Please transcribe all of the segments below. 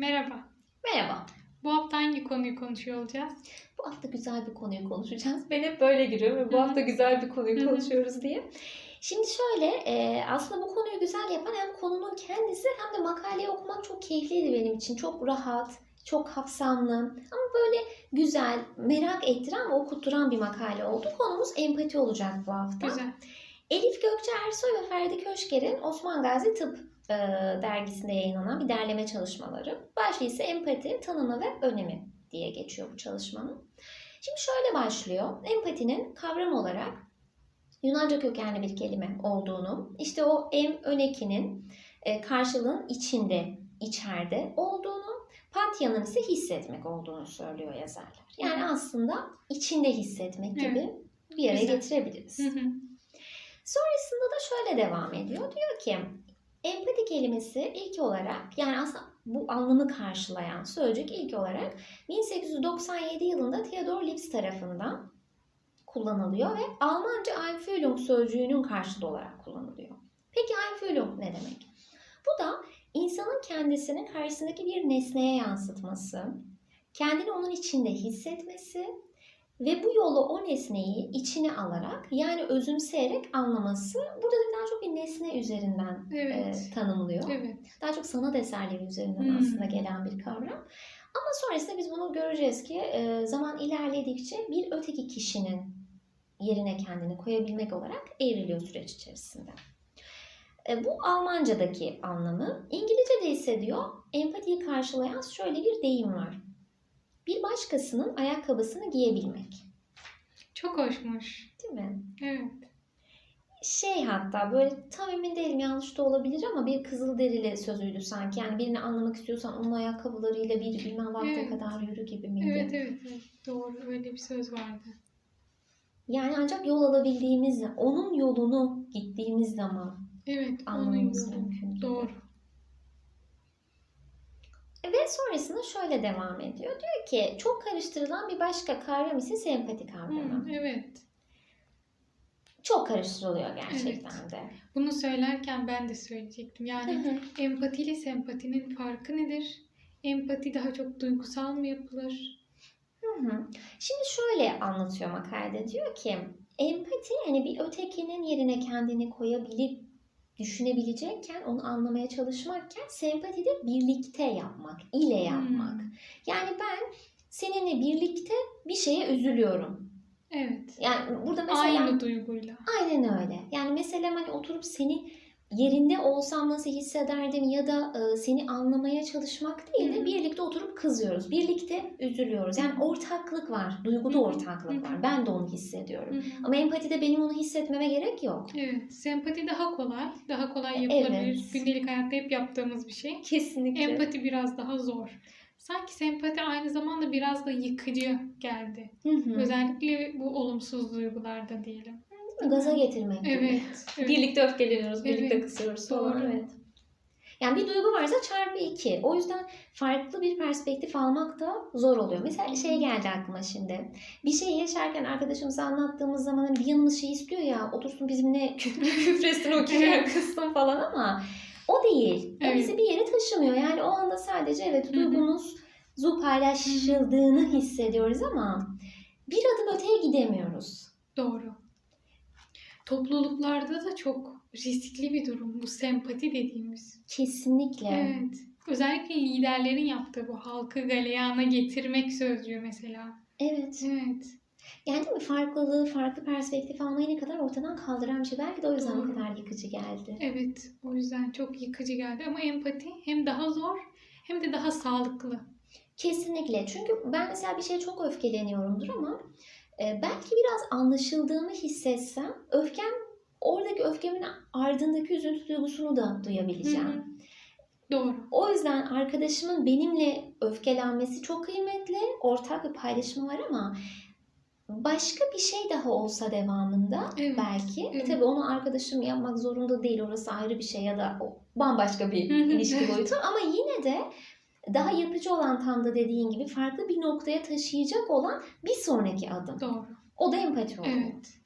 Merhaba. Merhaba. Bu hafta hangi konuyu konuşuyor olacağız? Bu hafta güzel bir konuyu konuşacağız. Ben hep böyle giriyorum ve bu hı. hafta güzel bir konuyu Hı hı. konuşuyoruz diye. Şimdi şöyle e, aslında bu konuyu güzel yapan hem konunun kendisi hem de makaleyi okumak çok keyifliydi benim için. Çok rahat, çok kapsamlı ama böyle güzel, merak ettiren ve okutturan bir makale oldu. Konumuz empati olacak bu hafta. Güzel. Elif Gökçe Ersoy ve Ferdi Köşker'in Osman Gazi Tıp e, dergisinde yayınlanan bir derleme çalışmaları. Başlığı ise empati, tanımı ve önemi diye geçiyor bu çalışmanın. Şimdi şöyle başlıyor. Empatinin kavram olarak Yunanca kökenli bir kelime olduğunu, işte o em önekinin e, karşılığın içinde, içeride olduğunu, patyanın ise hissetmek olduğunu söylüyor yazarlar. Yani aslında içinde hissetmek gibi bir yere Güzel. getirebiliriz. Hı hı. Sonrasında da şöyle devam ediyor. Diyor ki empati kelimesi ilk olarak yani aslında bu anlamı karşılayan sözcük ilk olarak 1897 yılında Theodor Lipps tarafından kullanılıyor ve Almanca Einfühlung sözcüğünün karşılığı olarak kullanılıyor. Peki Einfühlung ne demek? Bu da insanın kendisini karşısındaki bir nesneye yansıtması, kendini onun içinde hissetmesi ve bu yolu o nesneyi içine alarak yani özümseyerek anlaması burada da daha çok bir nesne üzerinden Evet. e, tanımlıyor. Evet. Daha çok sanat eserleri üzerinden Hmm. aslında gelen bir kavram. Ama sonrasında biz bunu göreceğiz ki e, zaman ilerledikçe bir öteki kişinin yerine kendini koyabilmek olarak evriliyor süreç içerisinde. E, bu Almanca'daki anlamı. İngilizce'de ise diyor empatiyi karşılayan şöyle bir deyim var. Bir başkasının ayakkabısını giyebilmek. Çok hoşmuş. Değil mi? Evet. Şey hatta böyle tam emin değilim yanlış da olabilir ama bir kızılderili sözüydü sanki. Yani birini anlamak istiyorsan onun ayakkabılarıyla bir bilmem vakte Evet. kadar yürü gibi miydi? Evet, evet, evet. Doğru. Öyle bir söz vardı. Yani ancak yol alabildiğimiz, onun yolunu gittiğimiz zaman Evet. Onun anlamamız yolu. mümkün. gibi. Doğru. Ve sonrasında şöyle devam ediyor. Diyor ki çok karıştırılan bir başka kavram ise sempati kavramı. Hı, evet. Çok karıştırılıyor gerçekten de. Bunu söylerken ben de söyleyecektim. Yani empati ile sempatinin farkı nedir? Empati daha çok duygusal mı yapılır? Hı hı. Şimdi şöyle anlatıyor makalede. Diyor ki empati yani bir ötekinin yerine kendini koyabilip düşünebilecekken, onu anlamaya çalışmakken sempati de birlikte yapmak, ile yapmak. Hmm. Yani ben seninle birlikte bir şeye üzülüyorum. Evet. Yani burada mesela Aynı duyguyla. aynen öyle. Yani mesela hani oturup seni yerinde olsam nasıl hissederdim ya da e, seni anlamaya çalışmak değil de birlikte oturup kızıyoruz. Birlikte üzülüyoruz. Yani ortaklık var. Duyguda ortaklık var. Ben de onu hissediyorum. Ama empatide benim onu hissetmeme gerek yok. Evet, sempati daha kolay, daha kolay yapılabilir. Evet. Gündelik hayatta hep yaptığımız bir şey. Kesinlikle. Empati biraz daha zor. Sanki sempati aynı zamanda biraz da yıkıcı geldi. Hı hı. Özellikle bu olumsuz duygularda diyelim. Gaza getirmek gibi. Evet. evet. Birlikte öfkeleniyoruz, birlikte Evet, kısıyoruz falan. doğru. Evet. Yani bir duygu varsa çarpı iki. O yüzden farklı bir perspektif almak da zor oluyor. Mesela şey geldi aklıma şimdi. Bir şey yaşarken arkadaşımıza anlattığımız zaman hani bir yanımız şey istiyor ya otursun bizimle küfresin o kişiye Evet. kızsın falan ama o değil. O Evet. bizi bir yere taşımıyor. Yani o anda sadece evet hı. duygumuzu paylaşıldığını hissediyoruz ama bir adım öteye gidemiyoruz. Doğru. Topluluklarda da çok riskli bir durum bu sempati dediğimiz. Kesinlikle. Evet. Özellikle liderlerin yaptığı bu halkı galeyana getirmek sözcüğü mesela. evet. Evet. Yani değil mi? Farklılığı, farklı perspektif almayı ne kadar ortadan kaldıran bir şey. Belki de o yüzden Doğru. o kadar yıkıcı geldi. Evet. O yüzden çok yıkıcı geldi. Ama empati hem daha zor hem de daha sağlıklı. Kesinlikle. Çünkü ben mesela bir şeye çok öfkeleniyorumdur ama belki biraz anlaşıldığımı hissetsem öfkem oradaki öfkemin ardındaki üzüntü duygusunu da duyabileceğim. Hı hı. Doğru. O yüzden arkadaşımın benimle öfkelenmesi çok kıymetli. Ortak bir paylaşımı var ama başka bir şey daha olsa devamında Evet, belki. E evet. tabii onu arkadaşım yapmak zorunda değil. Orası ayrı bir şey ya da bambaşka bir ilişki boyutu. Ama yine de daha yapıcı olan tam da dediğin gibi farklı bir noktaya taşıyacak olan bir sonraki adım. Doğru. O da empati oluyor. Evet.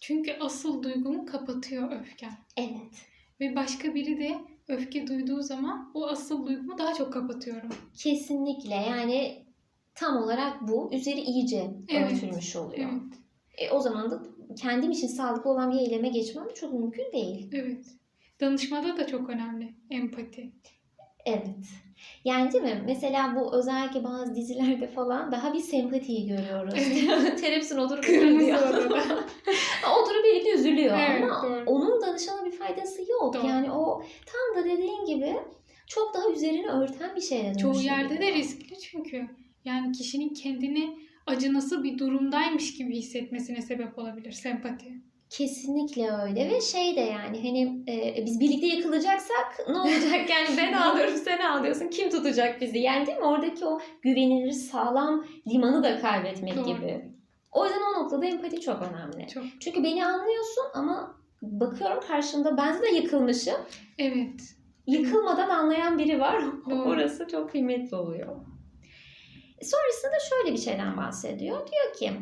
Çünkü asıl duygumu kapatıyor öfken. Evet. Ve başka biri de öfke duyduğu zaman o asıl duygumu daha çok kapatıyorum. Kesinlikle yani tam olarak bu. Üzeri iyice Evet, örtülmüş oluyor. Evet, E, o zaman da kendim için sağlıklı olan bir eyleme geçmem çok mümkün değil. evet. Danışmada da çok önemli empati. Evet. Yani değil mi? Mesela bu özellikle bazı dizilerde falan daha bir sempatiyi görüyoruz. Terapsin oturup Kırmızı oturup birlikte üzülüyor Evet, ama doğru. onun danışana bir faydası yok. Doğru. Yani o tam da dediğin gibi çok daha üzerini örten bir şeye Çoğu yerde de riskli çünkü. Yani kişinin kendini acınası bir durumdaymış gibi hissetmesine sebep olabilir sempati. Kesinlikle öyle ve şey de yani hani e, biz birlikte yakılacaksak ne olacak yani ben ağlıyorum sen ağlıyorsun kim tutacak bizi yani değil mi oradaki o güvenilir sağlam limanı da kaybetmek Doğru. gibi. O yüzden o noktada empati çok önemli. Çok. Çünkü beni anlıyorsun ama bakıyorum karşımda ben de yıkılmışım. Evet. Yıkılmadan anlayan biri var. Doğru. Orası çok kıymetli oluyor. Sonrasında şöyle bir şeyden bahsediyor. Diyor ki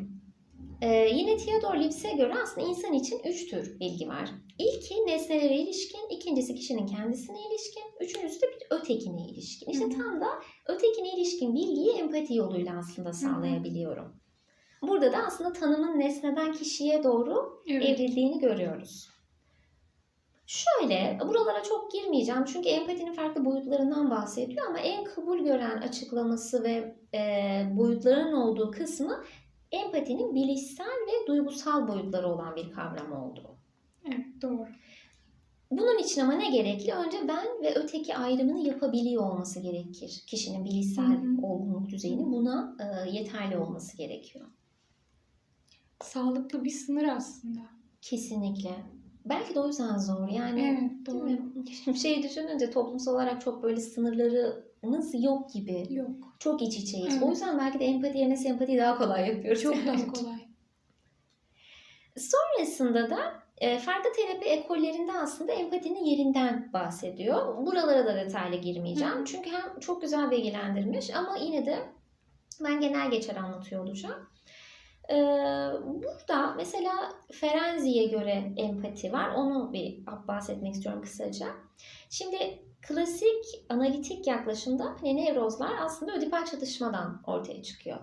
e, yine Theodor Lips'e göre aslında insan için üç tür bilgi var. İlki nesnelere ilişkin, ikincisi kişinin kendisine ilişkin, üçüncüsü de bir ötekine ilişkin. İşte Hı hı. tam da ötekine ilişkin bilgiyi empati yoluyla aslında sağlayabiliyorum. Burada da aslında tanımın nesneden kişiye doğru Evet. evrildiğini görüyoruz. Şöyle, buralara çok girmeyeceğim çünkü empatinin farklı boyutlarından bahsediyor ama en kabul gören açıklaması ve e, boyutların olduğu kısmı empatinin bilişsel ve duygusal boyutları olan bir kavram olduğu. Evet doğru. Bunun için ama ne gerekli? Önce ben ve öteki ayrımını yapabiliyor olması gerekir. Kişinin bilişsel Hı hı. olgunluk düzeyinin buna e, yeterli olması gerekiyor. Sağlıklı bir sınır aslında. Kesinlikle. Belki de o yüzden zor. Yani Evet doğru. şey düşününce toplumsal olarak çok böyle sınırlarımız yok gibi. Yok. Çok iç içeyiz. Evet. O yüzden belki de empati yerine sempatiyi daha kolay yapıyoruz. Çok daha kolay. Sonrasında da e, farklı terapi ekollerinde aslında empatinin yerinden bahsediyor. Buralara da detaylı girmeyeceğim. Hı. Çünkü hem çok güzel bilgilendirmiş ama yine de ben genel geçer anlatıyor olacağım. Ee, burada mesela Ferenzi'ye göre empati var. Onu bir bahsetmek istiyorum kısaca. Şimdi klasik analitik yaklaşımda hani nevrozlar aslında ödipal çatışmadan ortaya çıkıyor.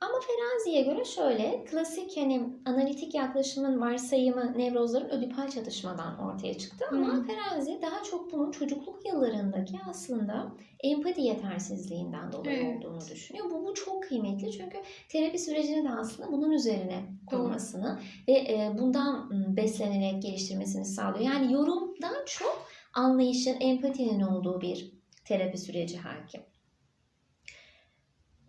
Ama Ferenzi'ye göre şöyle, klasik hani analitik yaklaşımın varsayımı nevrozların ödipal çatışmadan ortaya çıktı. Ama Hı. Ferenzi daha çok bunun çocukluk yıllarındaki aslında empati yetersizliğinden dolayı Evet. olduğunu düşünüyor. Bu, bu çok kıymetli çünkü terapi sürecini de aslında bunun üzerine kurmasını ve e, bundan beslenerek geliştirmesini sağlıyor. Yani yorumdan çok anlayışın, empatinin olduğu bir terapi süreci hakim.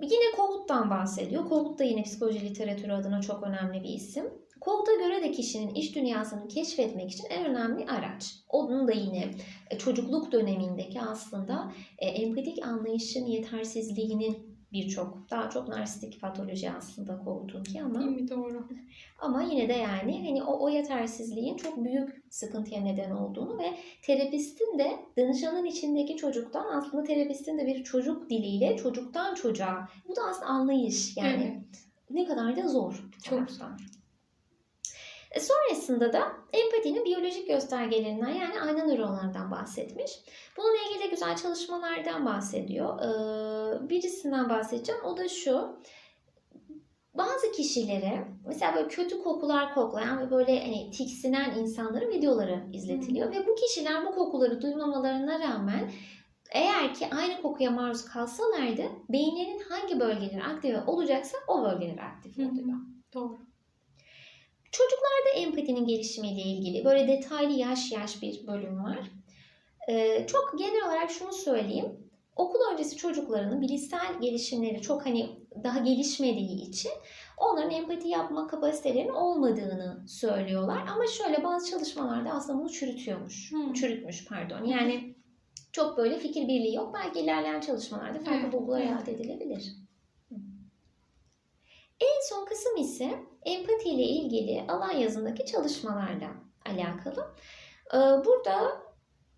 Yine Kohut'tan bahsediyor. Kohut da yine psikoloji literatürü adına çok önemli bir isim. Kohut'a göre de kişinin iç dünyasını keşfetmek için en önemli araç. Onun da yine e, çocukluk dönemindeki aslında e, empatik anlayışın yetersizliğinin birçok, daha çok narsistik patoloji aslında Kohut'unki ama Değil mi? Doğru. ama yine de yani hani o, o yetersizliğin çok büyük sıkıntıya neden olduğunu ve terapistin de danışanın içindeki çocuktan aslında terapistin de bir çocuk diliyle çocuktan çocuğa bu da aslında anlayış yani Evet. ne kadar da zor. Çok taraftan. E, Sonrasında da empatinin biyolojik göstergelerinden yani ayna nöronlardan bahsetmiş. Bununla ilgili de güzel çalışmalardan bahsediyor. Ee, birisinden bahsedeceğim. O da şu. Bazı kişilere mesela böyle kötü kokular koklayan ve böyle hani tiksinen insanların videoları izletiliyor. Ve bu kişiler bu kokuları duymamalarına rağmen eğer ki aynı kokuya maruz kalsalardı beyinlerin hangi bölgeleri aktive olacaksa o bölgeler aktif oluyor. Doğru. Çocuklarda empatinin gelişimiyle ilgili böyle detaylı yaş yaş bir bölüm var. Ee, çok genel olarak şunu söyleyeyim. Okul öncesi çocuklarının bilişsel gelişimleri çok hani daha gelişmediği için onların empati yapma kapasitelerinin olmadığını söylüyorlar. Ama şöyle bazı çalışmalarda aslında bunu çürütüyormuş. Hı. Çürütmüş pardon. Yani çok böyle fikir birliği yok. Belki ilerleyen çalışmalarda farklı bulgular elde edilebilir. En son kısım ise empati ile ilgili alan yazındaki çalışmalarla alakalı. Ee, Burada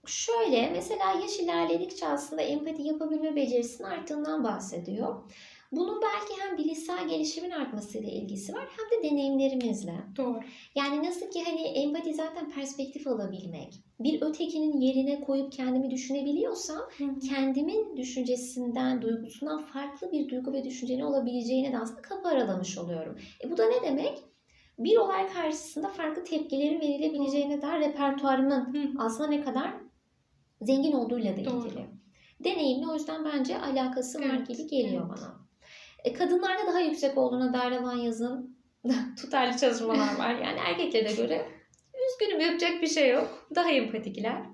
şöyle mesela yaş ilerledikçe aslında empati yapabilme becerisinin arttığından bahsediyor. Bunun belki hem bilişsel gelişimin artmasıyla ilgisi var hem de deneyimlerimizle. Doğru. Yani nasıl ki hani empati zaten perspektif alabilmek. Bir ötekinin yerine koyup kendimi düşünebiliyorsam kendimin düşüncesinden, duygusundan farklı bir duygu ve düşüncenin olabileceğine de aslında kapı aralamış oluyorum. E bu da ne demek? Bir olay karşısında farklı tepkilerin verilebileceğine dair repertuarımın Hı. aslında ne kadar zengin olduğuyla da Doğru. ilgili. Deneyimli o yüzden bence alakası var Evet, gibi geliyor evet. bana. E, kadınlarda daha yüksek olduğuna dair olan yazın tutarlı çalışmalar var. Yani erkeklere göre üzgünüm yapacak bir şey yok. Daha empatikler.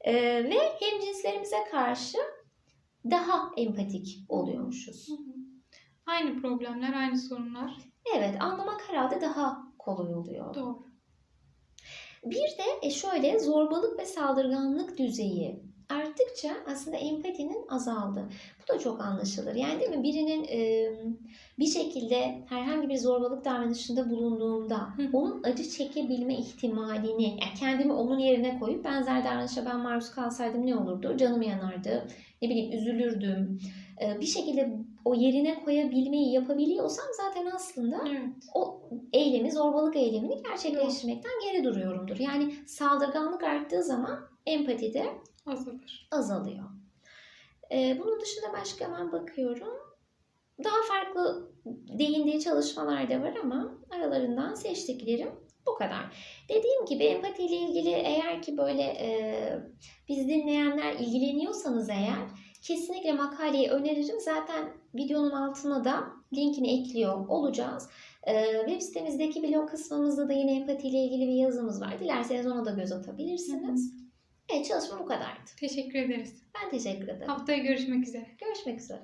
E, ve hem cinslerimize karşı daha empatik oluyormuşuz. Hı hı. Aynı problemler, aynı sorunlar. Evet anlamak herhalde daha kolay oluyor. Doğru. Bir de e, şöyle zorbalık ve saldırganlık düzeyi arttıkça aslında empatinin azaldı. Bu da çok anlaşılır. Yani değil mi? Birinin e, bir şekilde herhangi bir zorbalık davranışında bulunduğunda Hı. onun acı çekebilme ihtimalini, yani kendimi onun yerine koyup benzer davranışa ben maruz kalsaydım ne olurdu? Canım yanardı, ne bileyim üzülürdüm. E, bir şekilde o yerine koyabilmeyi yapabiliyorsam zaten aslında Evet. o eylemi, zorbalık eylemini gerçekleştirmekten geri duruyorumdur. Yani saldırganlık arttığı zaman empati de Azalır. azalıyor. Ee, bunun dışında başka hemen bakıyorum. Daha farklı değindiği çalışmalar da var ama aralarından seçtiklerim bu kadar. Dediğim gibi empati ile ilgili eğer ki böyle e, biz dinleyenler ilgileniyorsanız eğer kesinlikle makaleyi öneririm. Zaten videonun altına da linkini ekliyor olacağız. Ee, web sitemizdeki blog kısmımızda da yine empati ile ilgili bir yazımız var. Dilerseniz ona da göz atabilirsiniz. Evet çalışma bu kadardı. Teşekkür ederiz. Ben teşekkür ederim. Haftaya görüşmek üzere. Görüşmek üzere.